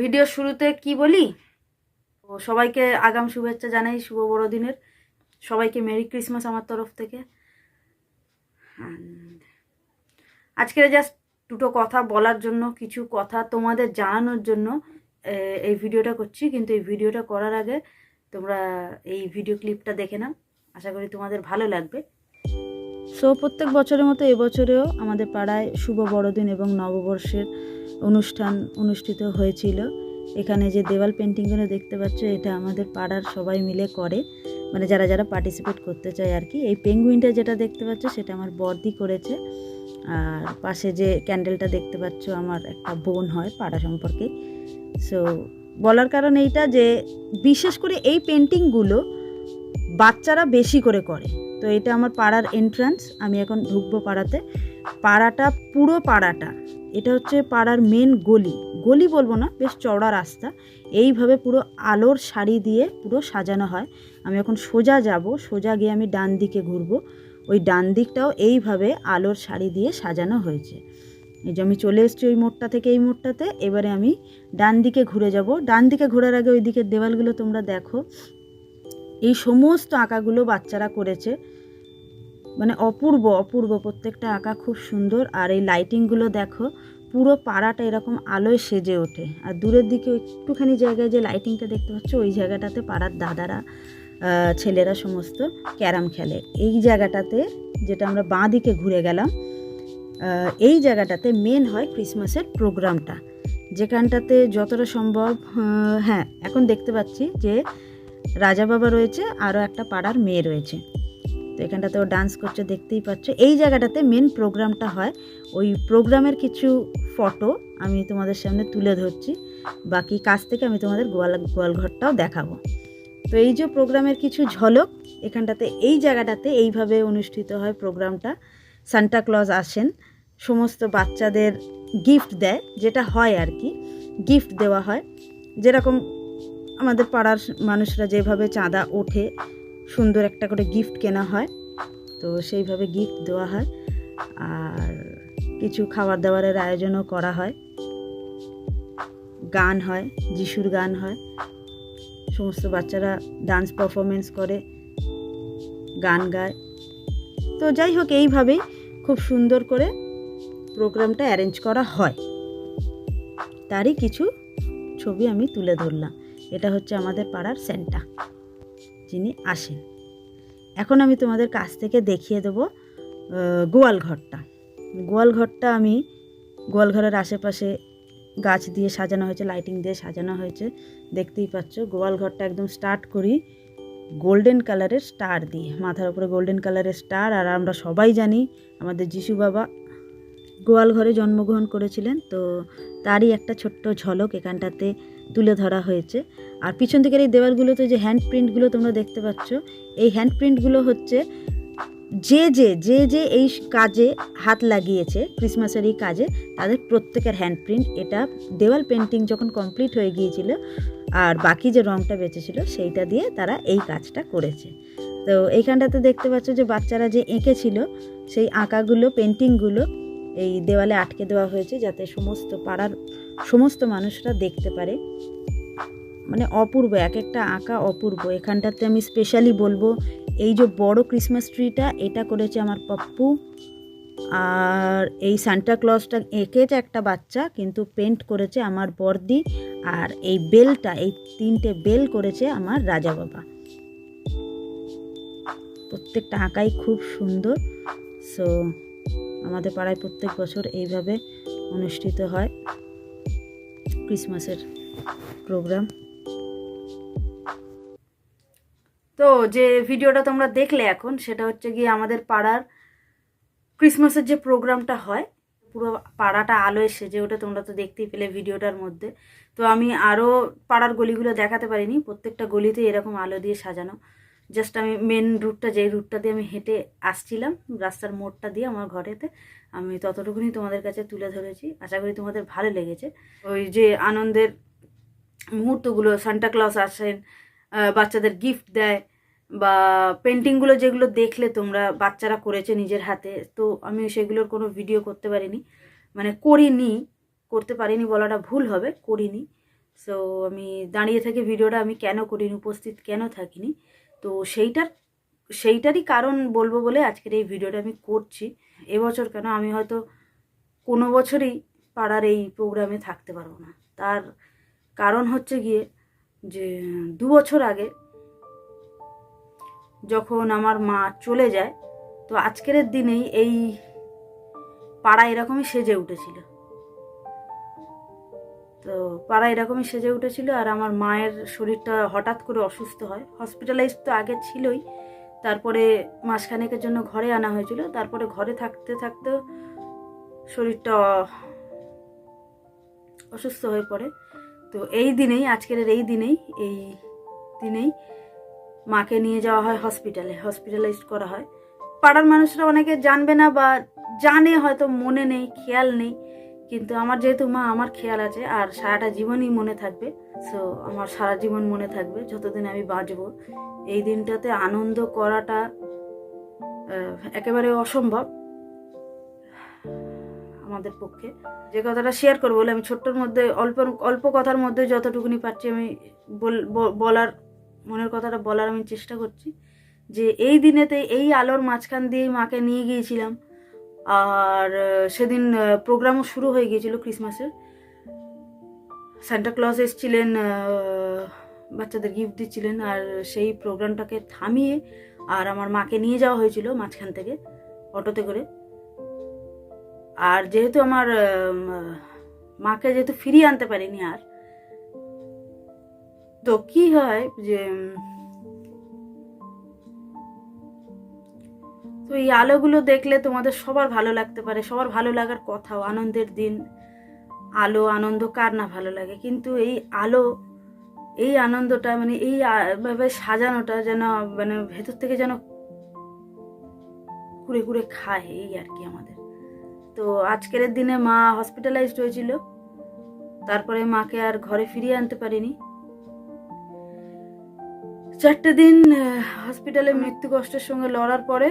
Video শুরুতে কি বলি? তো সবাইকে আগাম শুভেচ্ছা জানাই, শুভ বড়দিনের। সবাইকে মেরি ক্রিসমাস আমার তরফ থেকে। আজকে জাস্ট দুটো কথা বলার জন্য, কিছু কথা তোমাদের জানানোর জন্য এই ভিডিওটা করছি। কিন্তু এই ভিডিওটা করার আগে তোমরা এই ভিডিও ক্লিপটা দেখে নাও। আশা করি তোমাদের ভালো লাগবে। সো প্রত্যেক বছরের মতো এবছরেও আমাদের পাড়ায় শুভ বড়দিন এবং নববর্ষের অনুষ্ঠান অনুষ্ঠিত হয়েছিল। এখানে যে দেওয়াল পেন্টিংগুলো দেখতে পাচ্ছ, এটা আমাদের পাড়ার সবাই মিলে করে। মানে যারা যারা পার্টিসিপেট করতে চায় আর কি। এই পেঙ্গুইনটা যেটা দেখতে পাচ্ছ, সেটা আমার বর্দি করেছে। আর পাশে যে ক্যান্ডেলটা দেখতে পাচ্ছ, আমার একটা বোন হয় পাড়া সম্পর্কে। সো বলার কারণ এইটা যে, বিশেষ করে এই পেন্টিংগুলো বাচ্চারা বেশি করে করে। তো এটা আমার পাড়ার এন্ট্রান্স আমি এখন ঢুকবো পাড়াতে। পাড়াটা পুরো পাড়াটা, এটা হচ্ছে পাড়ার মেন গলি। গলি বলব না, বেশ চওড়া রাস্তা। এইভাবে পুরো আলোর শাড়ি দিয়ে পুরো সাজানো হয়। আমি এখন সোজা যাব, সোজা গিয়ে আমি ডান দিকে ঘুরবো। ওই ডান দিকটাও এইভাবে আলোর শাড়ি দিয়ে সাজানো হয়েছে। এই যে আমি চলে এসেছি ওই মোড়টা থেকে এই মোড়টাতে, এবারে আমি ডান দিকে ঘুরে যাব। ডান দিকে ঘোরার আগে ওই দিকের দেওয়ালগুলো তোমরা দেখো। এই সমস্ত আঁকাগুলো বাচ্চারা করেছে। মানে অপূর্ব অপূর্ব প্রত্যেকটা আঁকা খুব সুন্দর। আর এই লাইটিংগুলো দেখো, পুরো পাড়াটা এরকম আলোয় সেজে ওঠে। আর দূরের দিকে একটুখানি জায়গায় যে লাইটিংটা দেখতে পাচ্ছ, ওই জায়গাটাতে পাড়ার দাদারা ছেলেরা সমস্ত ক্যারাম খেলে। এই জায়গাটাতে যেটা আমরা বাঁ দিকে ঘুরে গেলাম এই জায়গাটাতে মেন হয় ক্রিসমাসের প্রোগ্রামটা যেখানটাতে যতটা সম্ভব হ্যাঁ এখন দেখতে পাচ্ছি যে রাজা বাবা রয়েছে, আরও একটা পাড়ার মেয়ে রয়েছে। তো এখানটাতে ও ডান্স করছে, দেখতেই পাচ্ছ। এই জায়গাটাতে মেন প্রোগ্রামটা হয়, ওই প্রোগ্রামের কিছু ফটো আমি তোমাদের সামনে তুলে ধরছি। বাকি কাজ থেকে আমি তোমাদের গোয়াল গোয়ালঘরটাও দেখাবো। তো এই যে প্রোগ্রামের কিছু ঝলক, এখানটাতে এই জায়গাটাতে এইভাবে অনুষ্ঠিত হয় প্রোগ্রামটা সান্টা ক্লজ আসেন, সমস্ত বাচ্চাদের গিফট দেয়, যেটা হয় আর কি। গিফট দেওয়া হয়, যেরকম আমাদের পাড়ার মানুষরা যেভাবে চাঁদা ওঠে, সুন্দর একটা করে গিফট কেনা হয়, তো সেইভাবে গিফট দেওয়া হয়। আর কিছু খাবার দাবারের আয়োজনও করা হয়। গান হয়, যিশুর গান হয়। সমস্ত বাচ্চারা ডান্স পারফরমেন্স করে, গান গায়। তো যাই হোক, এইভাবেই খুব সুন্দর করে প্রোগ্রামটা অ্যারেঞ্জ করা হয়। তারই কিছু ছবি আমি তুলে ধরলাম। এটা হচ্ছে আমাদের পাড়ার সেন্টা যিনি আসেন। এখন আমি তোমাদের কাছ থেকে দেখিয়ে দেবো গোয়াল ঘরটা। গোয়াল ঘরটা আমি গোয়াল ঘরের আশেপাশে গাছ দিয়ে সাজানো হয়েছে লাইটিং দিয়ে সাজানো হয়েছে। দেখতেই পাচ্ছ, গোয়াল ঘরটা একদম স্টার্ট করি গোল্ডেন কালারের স্টার দিয়ে। মাথার উপরে গোল্ডেন কালারের স্টার আর আমরা সবাই জানি, আমাদের যিশু বাবা গোয়াল ঘরে জন্মগ্রহণ করেছিলেন, তো তারই একটা ছোট্ট ঝলক এখানটাতে তুলে ধরা হয়েছে। আর পিছন দিকের এই দেওয়ালগুলোতে যে হ্যান্ড প্রিন্টগুলো তোমরা দেখতে পাচ্ছ, এই হ্যান্ড প্রিন্টগুলো হচ্ছে যে যে যে যে এই কাজে হাত লাগিয়েছে ক্রিসমাসের এই কাজে, তাদের প্রত্যেকের হ্যান্ড প্রিন্ট এটা দেওয়াল পেন্টিং যখন কমপ্লিট হয়ে গিয়েছিল, আর বাকি যে রঙটা বেঁচেছিল, সেইটা দিয়ে তারা এই কাজটা করেছে। তো এইখানটাতে দেখতে পাচ্ছ যে বাচ্চারা যে এঁকেছিল, সেই আঁকাগুলো পেন্টিংগুলো এই দেওয়ালে আটকে দেওয়া হয়েছে যাতে সমস্ত পাড়ার সমস্ত মানুষরা দেখতে পারে। মানে অপূর্ব এক একটা আঁকা অপূর্ব। এখানটাতে আমি স্পেশালি বলব, এই যে বড় ক্রিসমাস ট্রিটা এটা করেছে আমার পাপ্পু। আর এই সান্টা ক্লজটা এঁকেছে একটা বাচ্চা, কিন্তু পেন্ট করেছে আমার বর্দি। আর এই বেলটা, এই তিনটে বেল করেছে আমার রাজা বাবা। প্রত্যেকটা আঁকাই খুব সুন্দর। সো আমাদের পাড়ায় প্রত্যেক বছর এইভাবে অনুষ্ঠিত হয়। ক্রিসমাসের প্রোগ্রাম। তো যে ভিডিওটা তোমরা দেখলে এখন, সেটা হচ্ছে গিয়ে আমাদের পাড়ার ক্রিসমাসের যে প্রোগ্রামটা হয়, পুরো পাড়াটা আলোয় সেজে ওঠে, তোমরা তো দেখতেই পেলে ভিডিওটার মধ্যে। তো আমি আরও পাড়ার গলিগুলো দেখাতে পারিনি, প্রত্যেকটা গলিতে এরকম আলো দিয়ে সাজানো। জাস্ট আমি মেন রুটটা যেই রুটটা দিয়ে আমি হেঁটে আসছিলাম, রাস্তার মোড়টা দিয়ে আমার ঘরেতে আমি ততটুকুনি তোমাদের কাছে তুলে ধরেছি। আশা করি তোমাদের ভালো লেগেছে। ওই যে আনন্দের মুহূর্তগুলো সান্টা ক্লজ আসেন বাচ্চাদের গিফট দেয়, বা পেন্টিংগুলো যেগুলো দেখলে তোমরা বাচ্চারা করেছে নিজের হাতে, তো আমি সেগুলোর কোনো ভিডিও করতে পারিনি। মানে করিনি, করতে পারিনি বলাটা ভুল হবে, করিনি। সো আমি দাঁড়িয়ে থেকে ভিডিওটা আমি কেন করিনি, উপস্থিত কেন থাকিনি? তো সেইটার সেইটারই কারণ বলব বলে আজকের এই ভিডিওটা আমি করছি। এবছর কেন আমি হয়তো কোনো বছরই পাড়ার এই প্রোগ্রামে থাকতে পারব না। তার কারণ হচ্ছে গিয়ে যে, দু বছর আগে যখন আমার মা চলে যায়, তো আজকের দিনেই এই পাড়া এরকমই সেজে উঠেছিল। তো পাড়া এরকমই সেজে উঠেছিল আর আমার মায়ের শরীরটা হঠাৎ করে অসুস্থ হয়। হসপিটালাইজ তো আগে ছিলই তারপরে মাসখানেকের জন্য ঘরে আনা হয়েছিল। তারপরে ঘরে থাকতে থাকতে শরীরটা অসুস্থ হয়ে পড়ে। তো এই দিনেই, আজকের এই দিনেই এই দিনেই মাকে নিয়ে যাওয়া হয় হসপিটালে হসপিটালাইজড করা হয়। পাড়ার মানুষরা অনেকে জানবে না বা জানে, হয়তো মনে নেই, খেয়াল নেই। কিন্তু আমার যেহেতু মা, আমার খেয়াল আছে। আর সারাটা জীবনই মনে থাকবে। সো আমার সারা জীবন মনে থাকবে যতদিন আমি বাঁচবো। এই দিনটাতে আনন্দ করাটা একেবারে অসম্ভব আমাদের পক্ষে। যে কথাটা শেয়ার করব, বলে আমি ছোট্টর মধ্যে, অল্প অল্প কথার মধ্যে যতটুকুনি পারছি আমি বল- বলার, মনের কথাটা বলার আমি চেষ্টা করছি যে এই দিনেতে এই আলোর মাঝখান দিয়েই মাকে নিয়ে গিয়েছিলাম। আর সেদিন প্রোগ্রামও শুরু হয়ে গিয়েছিল ক্রিসমাসের ক্লজ এসেছিলেন বাচ্চাদের গিফট দিচ্ছিলেন, আর সেই প্রোগ্রামটাকে থামিয়ে আর আমার মাকে নিয়ে যাওয়া হয়েছিল মাঝখান থেকে, অটোতে করে। আর যেহেতু আমার মাকে যেহেতু ফিরিয়ে আনতে পারিনি আর, তো কি হয় যে, তো এই আলোগুলো দেখলে তোমাদের সবার ভালো লাগতে পারে, সবার ভালো লাগার কথাও, আনন্দের দিন। আলো, আনন্দ, কার না ভালো লাগে? কিন্তু এই আলো, এই আনন্দটা মানে এই ভাবে সাজানোটা যেন মানে ভেতর থেকে যেন কুড়ে কুড়ে খায়, এই আর কি আমাদের। তো আজকের দিনে মা হসপিটালাইজড হয়েছিল। তারপরে মাকে আর ঘরে ফিরিয়ে আনতে পারিনি। চারটে দিন হসপিটালে মৃত্যু কষ্টের সঙ্গে লড়ার পরে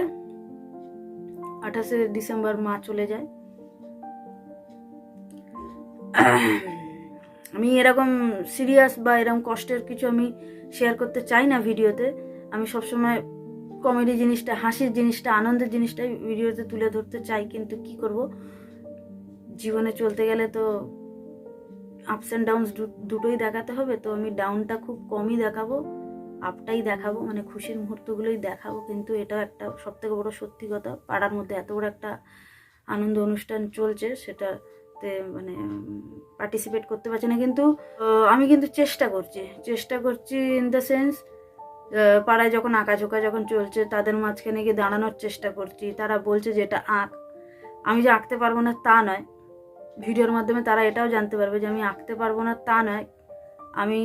আঠাশে ডিসেম্বর মা চলে যায়। আমি এরকম সিরিয়াস বা এরকম কষ্টের কিছু আমি শেয়ার করতে চাই না ভিডিওতে আমি সবসময় কমেডি জিনিসটা, হাসির জিনিসটা, আনন্দের জিনিসটাই ভিডিওতে তুলে ধরতে চাই, কিন্তু কি করব? জীবনে চলতে গেলে তো আপস অ্যান্ড ডাউনস দুটোই দেখাতে হবে, তো আমি ডাউনটা খুব কমই দেখাবো আপটাই দেখাবো মানে খুশির মুহূর্তগুলোই দেখাবো, কিন্তু এটা একটা সব থেকে বড় সত্যি কথা। পাড়ার মধ্যে এত বড় একটা আনন্দ অনুষ্ঠান চলছে সেটাতে মানে পার্টিসিপেট করতে পারছি না। কিন্তু আমি কিন্তু চেষ্টা করছি। চেষ্টা করছি ইন দ্য সেন্স পাড়ায় যখন আঁকাঝোঁকা যখন চলছে, তাদের মাঝখানে গিয়ে দাঁড়ানোর চেষ্টা করছি। তারা বলছে যে, এটা আঁক। আমি যে আঁকতে পারব না তা নয়। ভিডিওর মাধ্যমে তারা এটাও জানতে পারবে যে, আমি আঁকতে পারব না তা নয়। আমি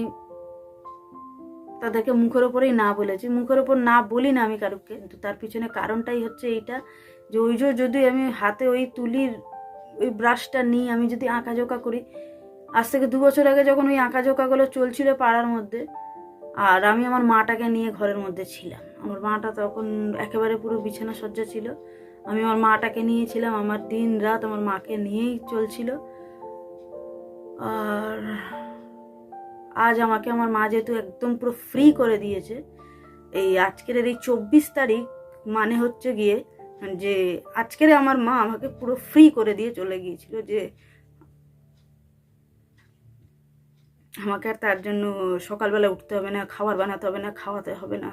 তাদেরকে মুখের ওপরেই না বলেছি। মুখের ওপর না বলি না আমি কারুকে, কিন্তু তার পিছনে কারণটাই হচ্ছে এইটা যে, ওই যদি আমি হাতে ওই তুলির ওই ব্রাশটা নিই, আমি যদি আঁকাঝোঁকা করি। আজ থেকে দু বছর আগে যখন ওই আঁকাঝোঁকাগুলো চলছিল পাড়ার মধ্যে, আর আমি আমার মাটাকে নিয়ে ঘরের মধ্যে ছিলাম। আমার মাটা তখন একেবারে পুরো বিছানা সজ্জা ছিল। আমি আমার মাটাকে নিয়েছিলাম, আমার দিন রাত আমার মাকে নিয়েই চলছিল। আর আজ আমাকে আমার মা যেহেতু একদম পুরো ফ্রি করে দিয়েছে, এই আজকের এই চব্বিশ তারিখ মানে হচ্ছে গিয়ে যে আজকের আমার মা আমাকে পুরো ফ্রি করে দিয়ে চলে গিয়েছিল যে আমাকে আর তার জন্য সকালবেলা উঠতে হবে না, খাবার বানাতে হবে না, খাওয়াতে হবে না,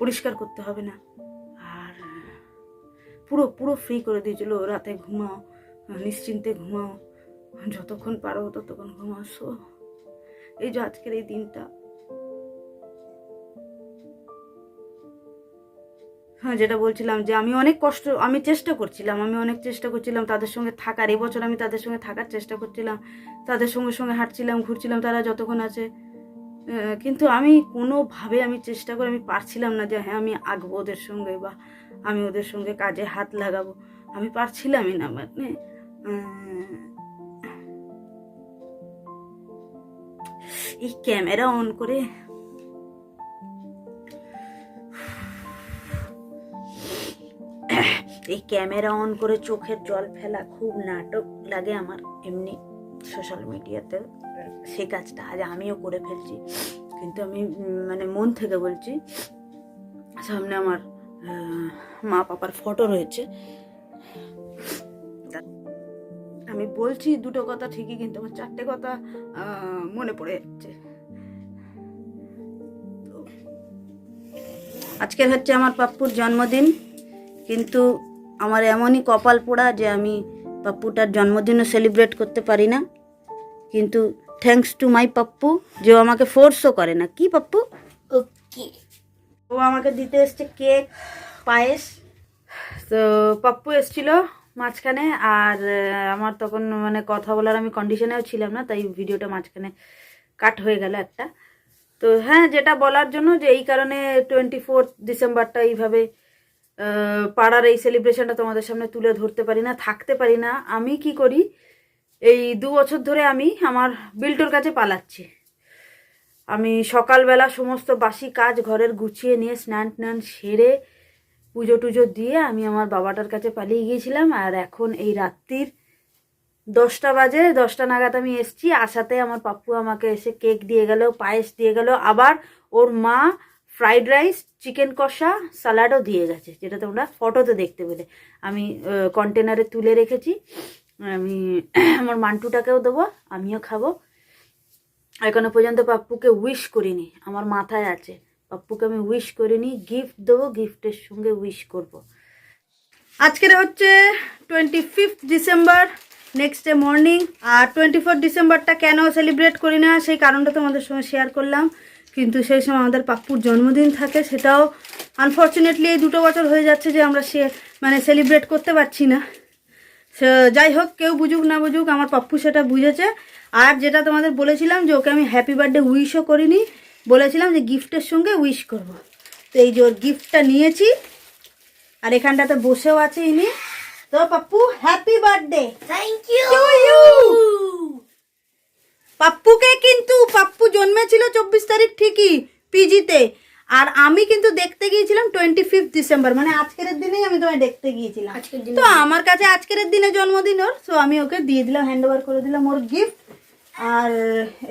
পরিষ্কার করতে হবে না। আর পুরো পুরো ফ্রি করে দিয়েছিল, রাতে ঘুমাও, নিশ্চিন্তে ঘুমাও, যতক্ষণ পারো ততক্ষণ ঘুমাও। শো এই যে আজকের এই দিনটা হ্যাঁ যেটা বলছিলাম যে আমি অনেক কষ্ট, আমি চেষ্টা করছিলাম, আমি অনেক চেষ্টা করছিলাম তাদের সঙ্গে থাকার, এবছর আমি তাদের সঙ্গে থাকার চেষ্টা করছিলাম, তাদের সঙ্গে সঙ্গে হাঁটছিলাম, ঘুরছিলাম, তারা যতক্ষণ আছে কিন্তু আমি কোনোভাবে আমি চেষ্টা করে আমি পারছিলাম না যে হ্যাঁ আমি আঁকবো ওদের সঙ্গে বা আমি ওদের সঙ্গে কাজে হাত লাগাবো, আমি পারছিলামই না মানে এই ক্যামেরা অন করে এই ক্যামেরা অন করে চোখের জল ফেলা খুব নাটক লাগে আমার এমনি সোশ্যাল মিডিয়াতে সেই কাজটা আজ আমিও করে ফেলছি। কিন্তু আমি মানে মন থেকে বলছি, সামনে আমার মা পাপার ফটো রয়েছে। আমি বলছি দুটো কথা ঠিকই, কিন্তু আমার চারটে কথা মনে পড়ে যাচ্ছে। আজকের হচ্ছে আমার পাপ্পুর জন্মদিন, কিন্তু আমার এমনই কপাল পোড়া যে আমি পাপ্পুটার জন্মদিনও সেলিব্রেট করতে পারি না। কিন্তু থ্যাঙ্কস টু মাই পাপ্পু যে ও আমাকে ফোর্সও করে না। কি পাপ্পু? ওকে ও আমাকে দিতে এসছে কেক পায়েস। তো পাপ্পু এসছিল মাঝখানে আর আমার তখন মানে কথা বলার আমি কন্ডিশনেও ছিলাম না তাই ভিডিওটা মাঝখানে কাট হয়ে গেল একটা। তো হ্যাঁ যেটা বলার জন্য যে এই কারণে টোয়েন্টি ফোর্থ ডিসেম্বরটা এইভাবে পাড়ার এই সেলিব্রেশনটা তোমাদের সামনে তুলে ধরতে পারি না, থাকতে পারি না। আমি কি করি? এই দু বছর ধরে আমি আমার বিল্টোর কাছে পালাচ্ছি। আমি সকালবেলা সমস্ত বাসি কাজ ঘরের গুছিয়ে নিয়ে স্নান টান সেরে পুজো টুজো দিয়ে আমি আমার বাবাটার কাছে পালিয়ে গিয়েছিলাম। আর এখন এই রাত্রির দশটা বাজে, দশটা নাগাদ আমি এসছি। আসাতে আমার পাপ্পু আমাকে এসে কেক দিয়ে গেল, পায়েস দিয়ে গেল। আবার ওর মা ফ্রাইড রাইস চিকেন কষা স্যালাডও দিয়ে গেছে, যেটা তোমরা ফটোতে দেখতে পেলে। আমি কন্টেনারে তুলে রেখেছি। আমি, আমার মান্টুটাকেও দেবো, আমিও খাব। এখনও পর্যন্ত পাপ্পুকে উইশ করিনি, আমার মাথায় আছে। পাপ্পুকে আমি উইশ করিনি গিফট দেবো গিফটের সঙ্গে উইশ করব। আজকের হচ্ছে twenty fifth December next day morning আর টোয়েন্টি ফোর ডিসেম্বরটা কেন সেলিব্রেট করি না, সেই কারণটা তোমাদের সঙ্গে শেয়ার করলাম। কিন্তু সেই সময় আমাদের পাপ্পুর জন্মদিন থাকে সেটাও আনফর্চুনেটলি এই দুটো বছর হয়ে যাচ্ছে যে আমরা সে মানে সেলিব্রেট করতে পারছি না। সে- যাই হোক কেউ বুঝুক না বুঝুক আমার পাপ্পু সেটা বুঝেছে। আর যেটা তোমাদের বলেছিলাম যে ওকে আমি হ্যাপি বার্থডে উইশও করিনি বলেছিলাম যে গিফটের সঙ্গে উইশ করব। তো এই যে ওর গিফটটা নিয়েছি আর এখানটাতে বসেও আছে ইনি। তো Pappu happy birthday thank you. পাপ্পুকে কিন্তু পাপ্পু জন্মেছিল চব্বিশ তারিখ ঠিকই পিজিতে। আর আমি কিন্তু দেখতে গিয়েছিলাম টোয়েন্টি ফিফথ ডিসেম্বর মানে আজকের দিনেই আমি তোমায় দেখতে গিয়েছিলাম। তো আমার কাছে আজকের দিনে জন্মদিন ওর তো আমি ওকে দিয়ে দিলাম হ্যান্ড ওভার করে দিলাম ওর গিফট আর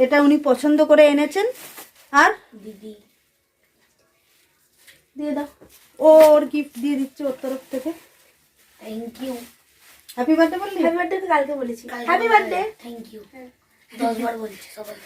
এটা উনি পছন্দ করে এনেছেন। আর দিদি। দিয়ে দাও। ওর গিফট দিয়ে দিচ্ছে ওর তরফ থেকে। থ্যাংক ইউ হ্যাপি বার্থডে বললি? হ্যাপি বার্থডে কালকে বলেছি। হ্যাপি বার্থডে থ্যাংক ইউ দশ বার বলছি সবাই